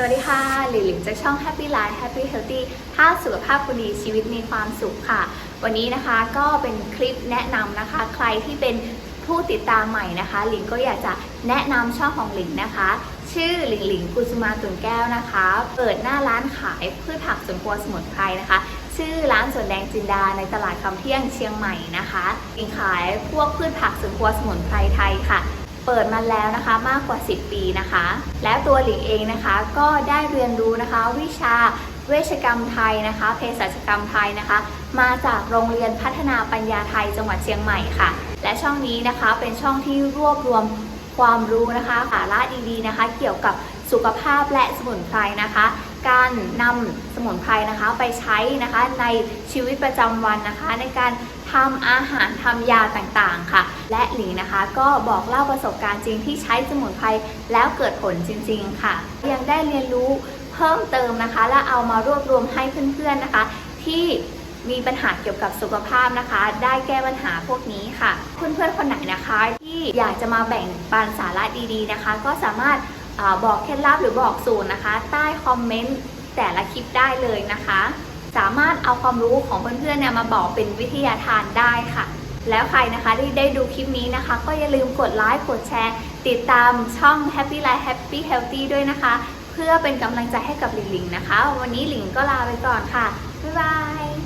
สวัสดีค่ะ หลินหลินจากช่อง Happy Life Happy Healthy ถ้าสุขภาพคุณดีชีวิตมีความสุขค่ะ วันนี้นะคะก็เป็นคลิปแนะนำนะคะ ใครที่เป็นผู้ติดตามใหม่นะคะ หลินก็อยากจะแนะนำช่องของหลินนะคะ ชื่อหลิงหลิงกุสุมาตุนแก้วนะคะ เปิดหน้าร้านขายพืชผักสวนครัวสมุนไพรนะคะ ชื่อร้านสวนแดงจินดาในตลาดคำเที่ยงเชียงใหม่นะคะหลิงขายพวกพืชผักสวนครัวสมุนไพรไทยค่ะ เปิดมาแล้วนะคะมากกว่า 10 ปีนะคะ แล้วตัวหลิงเองนะคะก็ได้เรียนรู้นะคะวิชาเวชกรรมไทยนะคะเภสัชกรรมไทยนะคะ มาจากโรงเรียนพัฒนาปัญญาไทยจังหวัดเชียงใหม่ค่ะ และช่องนี้นะคะเป็นช่องที่รวบรวมความรู้นะคะสาระดีๆนะคะ เกี่ยวกับสุขภาพและสมุนไพรนะคะ การนำสมุนไพรนะคะไปใช้นะคะในชีวิตประจำวันนะคะ ในการทำอาหารทำยาต่างๆค่ะ และหลิงนะคะก็บอกเล่าประสบการณ์จริงที่ใช้สมุนไพรแล้วเกิดผลจริง ๆ ค่ะ ยังได้เรียนรู้เพิ่มเติมนะคะ และเอามารวบรวมให้เพื่อนๆนะคะ ที่มีปัญหาเกี่ยวกับสุขภาพนะคะ ได้แก้ปัญหาพวกนี้ค่ะ เพื่อนๆคนไหนนะคะ ที่อยากจะมาแบ่งปันสาระดีๆนะคะ ก็สามารถ บอกเคล็ดลับหรือบอกสูตรนะคะ ใต้คอมเมนต์แต่ละคลิปได้เลยนะคะ สามารถเอาความรู้ของเพื่อนๆเนี่ยมาบอกเป็นวิทยาทานได้ค่ะ แล้วใครนะคะที่ได้ดูคลิปนี้นะคะ ก็อย่าลืมกดไลค์กดแชร์ ติดตามช่อง Happy Life Happy Healthy ด้วยนะคะ เพื่อเป็นกำลังใจให้กับหลิงหลิงนะคะ วันนี้หลิงก็ลาไปก่อนค่ะบ๊ายบาย